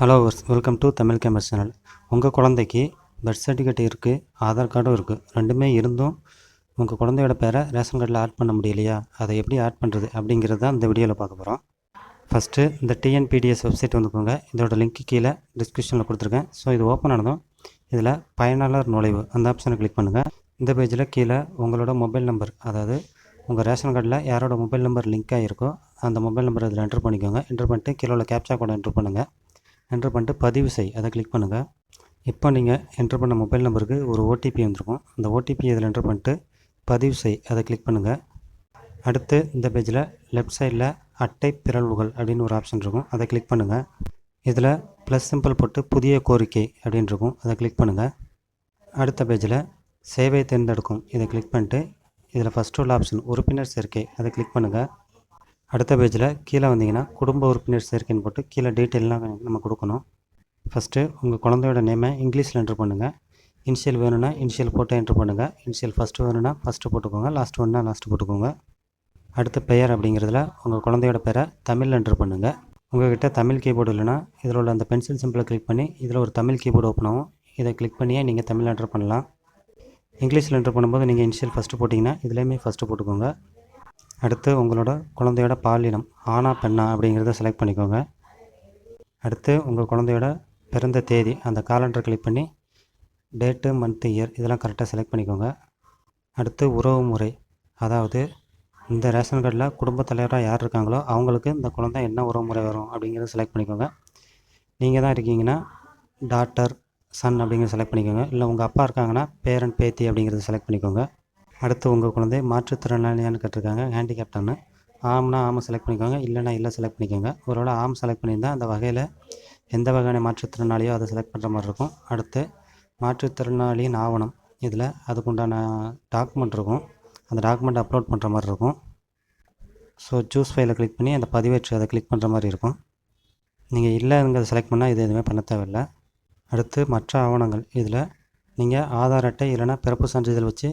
Hello welcome to Tamil camera channel உங்கள் குழந்தைக்கு birth certificate இருக்குது ஆதார் கார்டும் இருக்குது ரெண்டுமே இருந்தும் உங்கள் குழந்தையோட பேரை ரேஷன் கார்டில் ஆட் பண்ண முடியலையா? அதை எப்படி ஆட் பண்ணுறது அப்படிங்கிறது தான் இந்த வீடியோவில் பார்க்க போகிறோம் ஃபஸ்ட்டு இந்த டிஎன்பிடிஎஸ் வெப்சைட் வந்துக்கோங்க. இதோட லிங்க் கீழே டிஸ்கிரிப்ஷனில் கொடுத்துருக்கேன். ஸோ இது ஓப்பன் ஆனதும் இதில் பயனாளர் நுழைவு அந்த ஆப்ஷனை கிளிக் பண்ணுங்கள் இந்த பேஜில் கீழே உங்களோட மொபைல் நம்பர் அதாவது உங்கள் ரேஷன் கார்டில் யாரோட மொபைல் நம்பர் லிங்க் ஆகிருக்கோ அந்த மொபைல் நம்பர் இதில் என்ட்ரு பண்ணிக்கோங்க. என்ட்ரு பண்ணிட்டு கீழே உள்ள கேப்சா கூட என்ட்ரு பண்ணுங்கள் என்ட்ரு பண்ணிட்டு பதிவு செய். அதை கிளிக் பண்ணுங்கள் இப்போ நீங்கள் என்ட்ரு பண்ண மொபைல் நம்பருக்கு ஒரு ஓடிபி வந்திருக்கும். அந்த ஓடிபி இதில் என்ட்ரு பண்ணிட்டு பதிவு செய். அதை கிளிக் பண்ணுங்கள் அடுத்து இந்த பேஜில் லெஃப்ட் சைடில் அட்டை பிறழ்வுகள் அப்படின்னு ஒரு ஆப்ஷன் இருக்கும். அதை கிளிக் பண்ணுங்கள் இதில் ப்ளஸ் சிம்பிள் போட்டு புதிய கோரிக்கை அப்படின்னு இருக்கும். அதை கிளிக் பண்ணுங்கள் அடுத்த பேஜில் சேவை தேர்ந்தெடுக்கும். இதை கிளிக் பண்ணிட்டு இதில் ஃபஸ்ட்டு உள்ள ஆப்ஷன் உறுப்பினர் சேர்க்கை. அதை கிளிக் பண்ணுங்கள் அடுத்த பேஜில் கீழே வந்தீங்கன்னா குடும்ப உறுப்பினர் சேர்க்கைன்னு போட்டு கீழே டீட்டெயிலாம் நம்ம கொடுக்கணும். ஃபஸ்ட்டு உங்கள் குழந்தையோட நேமை இங்கிலீஷில் என்ட்ரு பண்ணுங்கள் இனிஷியல் வேணும்னா இனிஷியல் போட்டு என்ட்ரு பண்ணுங்கள் இனிஷியல் ஃபஸ்ட்டு வேணும்னா ஃபஸ்ட்டு போட்டுக்கோங்க. லாஸ்ட் வேணும்னா லாஸ்ட்டு போட்டுக்கோங்க. அடுத்த பெயர் அப்படிங்கிறதுல உங்கள் குழந்தையோட பேரை தமிழில் என்ட்ரு பண்ணுங்கள் உங்கள்கிட்ட தமிழ் கீபோர்டு இல்லைன்னா இதில் உள்ள அந்த பென்சில் சிம்பிளை கிளிக் பண்ணி இதில் ஒரு தமிழ் கீபோர்டு ஓப்பன் ஆகும். இதை கிளிக் பண்ணியே நீங்கள் தமிழ் என்ட்ரு பண்ணலாம். இங்கிலீஷில் என்ட்ரு பண்ணும்போது நீங்கள் இனிஷியல் ஃபஸ்ட்டு போட்டிங்கன்னா இதுலேயுமே ஃபஸ்ட்டு போட்டுக்கோங்க. அடுத்து உங்களோட குழந்தையோட பாலினம் ஆணா பெண்ணா அப்படிங்கிறத செலக்ட் பண்ணிக்கோங்க. அடுத்து உங்கள் குழந்தையோட பிறந்த தேதி அந்த காலண்டர் கிளிக் பண்ணி டேட்டு மந்த்து இயர் இதெல்லாம் கரெக்டாக செலக்ட் பண்ணிக்கோங்க. அடுத்து உறவு முறை அதாவது இந்த ரேஷன் கார்டில் குடும்பத் தலைவராக யார் இருக்காங்களோ அவங்களுக்கு இந்த குழந்தை என்ன உறவு முறை வரும் அப்படிங்கிறத செலக்ட் பண்ணிக்கோங்க. நீங்கள் தான் இருக்கீங்கன்னா டாக்டர் சன் அப்படிங்கிறத செலக்ட் பண்ணிக்கோங்க. இல்லை உங்கள் அப்பா இருக்காங்கன்னா பேரன் பேத்தி அப்படிங்கிறத செலக்ட் பண்ணிக்கோங்க. அடுத்து உங்கள் குழந்தை மாற்றுத்திறனாளியான்னு கேட்டிருக்காங்க. ஹேண்டிகேப்டான்னு ஆம்னா ஆமை செலக்ட் பண்ணிக்கோங்க. இல்லைனா இல்லை செலக்ட் பண்ணிக்கோங்க. ஒருவேளை ஆம் செலக்ட் பண்ணியிருந்தால் அந்த வகையில் எந்த வகையான மாற்றுத்திறனாளியோ அதை செலக்ட் பண்ணுற மாதிரி இருக்கும். அடுத்து மாற்றுத்திறனாளியின் ஆவணம். இதில் அதுக்குண்டான டாக்குமெண்ட் இருக்கும். அந்த டாக்குமெண்ட் அப்லோட் பண்ணுற மாதிரி இருக்கும். ஸோ சூஸ் ஃபைலை கிளிக் பண்ணி அந்த பதிவேற்று அதை கிளிக் பண்ணுற மாதிரி இருக்கும். நீங்கள் இல்லைங்கிறத செலக்ட் பண்ணால் இது எதுவுமே பண்ண தேவையில்லை. அடுத்து மற்ற ஆவணங்கள். இதில் நீங்கள் ஆதார் அட்டை இல்லைனா பிறப்பு சான்றிதழ் வச்சு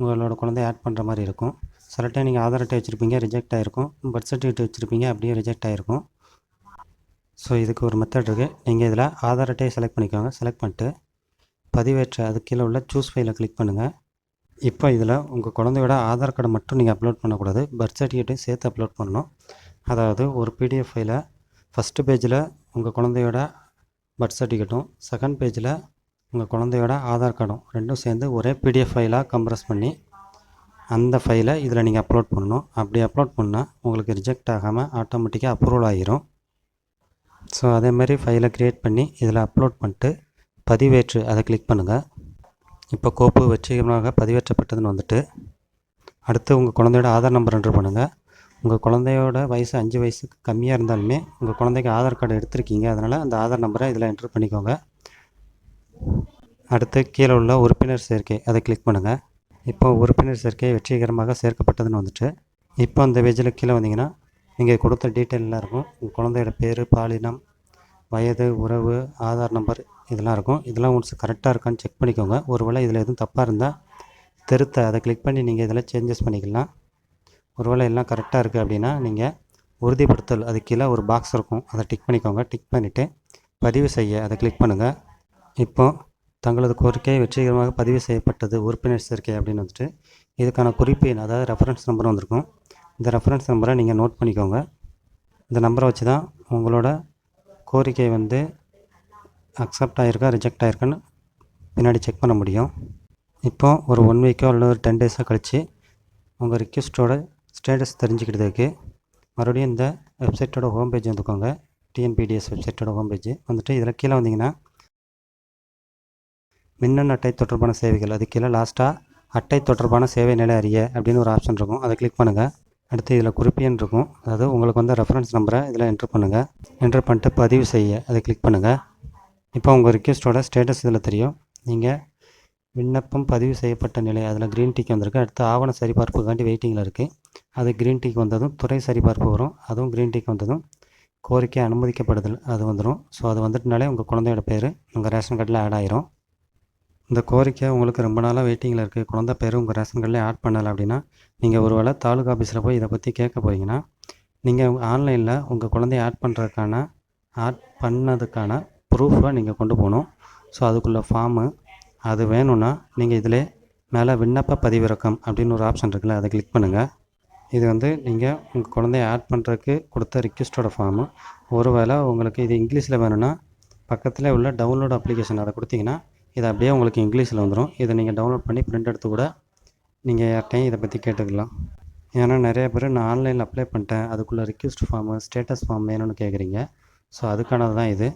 உங்களோட குழந்தைய ஆட் பண்ணுற மாதிரி இருக்கும். சில டைம் நீங்கள் ஆதார் அட்டை வச்சுருப்பீங்க ரிஜெக்ட் ஆகிருக்கும் பர்த் சர்டிஃபிகேட் வச்சுருப்பீங்க அப்படியே ரிஜெக்ட் ஆகிருக்கும் ஸோ இதுக்கு ஒரு மெத்தட் இருக்குது நீங்கள் இதில் ஆதார் அட்டையை செலக்ட் பண்ணிக்கோங்க. செலக்ட் பண்ணிட்டு பதிவேற்ற அது கீழே உள்ள சூஸ் ஃபைலை கிளிக் பண்ணுங்கள் இப்போ இதில் உங்கள் குழந்தையோட ஆதார் கார்டை மட்டும் நீங்கள் அப்லோட் பண்ணக்கூடாது. பர்த் சர்டிஃபிகேட்டையும் சேர்த்து அப்லோட் பண்ணணும். அதாவது ஒரு பிடிஎஃப் ஃபைலை ஃபஸ்ட்டு பேஜில் உங்கள் குழந்தையோட பர்த் சர்டிஃபிகேட்டும் செகண்ட் பேஜில் உங்கள் குழந்தையோட ஆதார் கார்டும் ரெண்டும் சேர்ந்து ஒரே பிடிஎஃப் ஃபைலாக கம்ப்ரஸ் பண்ணி அந்த ஃபைலை இதில் நீங்கள் அப்லோட் பண்ணணும். அப்படி அப்லோட் பண்ணால் உங்களுக்கு ரிஜெக்ட் ஆகாமல் ஆட்டோமேட்டிக்காக அப்ரூவல் ஆகிரும் ஸோ அதேமாதிரி ஃபைலை க்ரியேட் பண்ணி இதில் அப்லோட் பண்ணிட்டு பதிவேற்று அதை கிளிக் பண்ணுங்கள் இப்போ கோப்பு வெற்றிகரமாக பதிவேற்றப்பட்டதுன்னு வந்துட்டு அடுத்து உங்கள் குழந்தையோட ஆதார் நம்பர் என்ட்ரு பண்ணுங்கள் உங்கள் குழந்தையோட வயசு அஞ்சு வயசுக்கு கம்மியாக இருந்தாலுமே உங்கள் குழந்தைக்கு ஆதார் கார்டு எடுத்திருக்கீங்க அதனால் அந்த ஆதார் நம்பரை இதில் என்ட்ரு பண்ணிக்கோங்க. அடுத்து கீழே உள்ள உறுப்பினர் சேர்க்கை அதை கிளிக் பண்ணுங்கள் இப்போ உறுப்பினர் சேர்க்கை வெற்றிகரமாக சேர்க்கப்பட்டதுன்னு வந்துட்டு இப்போ அந்த பேஜில் கீழே வந்தீங்கன்னா நீங்கள் கொடுத்த டீட்டெயிலெலாம் இருக்கும். உங்கள் குழந்தையோட பேர் பாலினம் வயது உறவு ஆதார் நம்பர் இதெல்லாம் இருக்கும். இதெல்லாம் ஒன்ஸ் கரெக்டாக இருக்கான்னு செக் பண்ணிக்கோங்க. ஒருவேளை இதில் எதுவும் தப்பாக இருந்தால் திருத்த அதை கிளிக் பண்ணி நீங்கள் இதில் சேஞ்சஸ் பண்ணிக்கலாம். ஒருவேளை எல்லாம் கரெக்டாக இருக்குது அப்படின்னா நீங்கள் உறுதிப்படுத்தல் அது கீழே ஒரு பாக்ஸ் இருக்கும். அதை டிக் பண்ணிக்கோங்க. டிக் பண்ணிவிட்டு பதிவு செய்ய அதை கிளிக் பண்ணுங்கள் இப்போது தங்களது கோரிக்கை வெற்றிகரமாக பதிவு செய்யப்பட்டது உறுப்பினர் சேர்க்கை அப்படின்னு வந்துட்டு இதுக்கான குறிப்பு எண் அதாவது ரெஃபரன்ஸ் நம்பர் வந்திருக்கும். இந்த ரெஃபரன்ஸ் நம்பரை நீங்கள் நோட் பண்ணிக்கோங்க. இந்த நம்பரை வச்சு தான் உங்களோட கோரிக்கை வந்து அக்செப்ட் ஆகிருக்கா ரிஜெக்ட் ஆகிருக்கான்னு பின்னாடி செக் பண்ண முடியும். இப்போ ஒரு ஒன் வீக்கோ இல்லை ஒரு டென் டேஸோ கழித்து உங்கள் ரிக்வெஸ்ட்டோட ஸ்டேட்டஸ் தெரிஞ்சுக்கிறதுக்கு மறுபடியும் இந்த வெப்சைட்டோட ஹோம் பேஜ் வந்துக்கோங்க. டிஎன்பிடிஎஸ் வெப்சைட்டோட ஹோம் பேஜ் வந்துட்டு இதில் கீழே வந்தீங்கன்னா மின்னணு அட்டை தொடர்பான சேவைகள். அது கீழே லாஸ்ட்டாக அட்டை தொடர்பான சேவை நிலை அறிய அப்படின்னு ஒரு ஆப்ஷன் இருக்கும். அதை கிளிக் பண்ணுங்கள் அடுத்து இதில் குறிப்பியன் இருக்கும். அதாவது உங்களுக்கு வந்து ரெஃபரன்ஸ் நம்பரை இதில் என்ட்ரு பண்ணுங்கள் என்ட்ரு பண்ணிட்டு பதிவு செய்ய அதை கிளிக் பண்ணுங்கள் இப்போ உங்கள் ரிக்வெஸ்ட்டோட ஸ்டேட்டஸ் இதில் தெரியும். நீங்கள் விண்ணப்பம் பதிவு செய்யப்பட்ட நிலை அதில் க்ரீன் டீக்கு வந்திருக்கு. அடுத்து ஆவண சரிபார்ப்புக்காண்டி வெயிட்டிங்கில் இருக்குது அது க்ரீன் டீக்கு வந்ததும் துறை சரிபார்ப்பு வரும். அதுவும் க்ரீன் டீக்கு வந்ததும் கோரிக்கை அனுமதிக்கப்படுதல் அது வந்துடும் ஸோ அது வந்துட்டுனாலே உங்கள் குழந்தையோட பேர் உங்கள் ரேஷன் கார்டில் ஆட் ஆயிரும். இந்த கோரிக்கை உங்களுக்கு ரொம்ப நாளாக வெயிட்டிங்கில் இருக்குது குழந்த பேர் உங்கள் ரேஷன் கார்டில் ஆட் பண்ணலை அப்படின்னா நீங்கள் ஒரு வேளை தாலுகா ஆஃபீஸில் போய் இதை பற்றி கேட்க போகிறீங்கன்னா நீங்கள் ஆன்லைனில் உங்கள் குழந்தைய ஆட் பண்ணுறதுக்கான ஆட் பண்ணதுக்கான ப்ரூஃபை நீங்கள் கொண்டு போகணும். ஸோ அதுக்குள்ள ஃபார்மு அது வேணும்னா நீங்கள் இதில் மேலே விண்ணப்ப பதிவிறக்கம் அப்படின்னு ஒரு ஆப்ஷன் இருக்குல்ல அதை கிளிக் பண்ணுங்கள் இது வந்து நீங்கள் உங்கள் குழந்தைய ஆட் பண்ணுறதுக்கு கொடுத்த ரிக்வெஸ்ட்டோட ஃபார்மு ஒருவேளை உங்களுக்கு இது இங்கிலீஷில் வேணும்னா பக்கத்தில் உள்ள டவுன்லோட் அப்ளிகேஷன் அதை கொடுத்தீங்கன்னா இது அப்படியே உங்களுக்கு இங்கிலீஷில் வந்துடும் இதை நீங்கள் டவுன்லோட் பண்ணி பிரிண்ட் எடுத்து கூட நீங்கள் யார்கிட்டையும் இதை பற்றி கேட்டுக்கலாம். ஏன்னா நிறைய பேர் நான் ஆன்லைனில் அப்ளை பண்ணிட்டேன். அதுக்குள்ளே ரிக்வஸ்ட் ஃபார்மு ஸ்டேட்டஸ் ஃபார்ம் வேணும்னு கேட்குறீங்க. ஸோ அதுக்கானது தான் இது.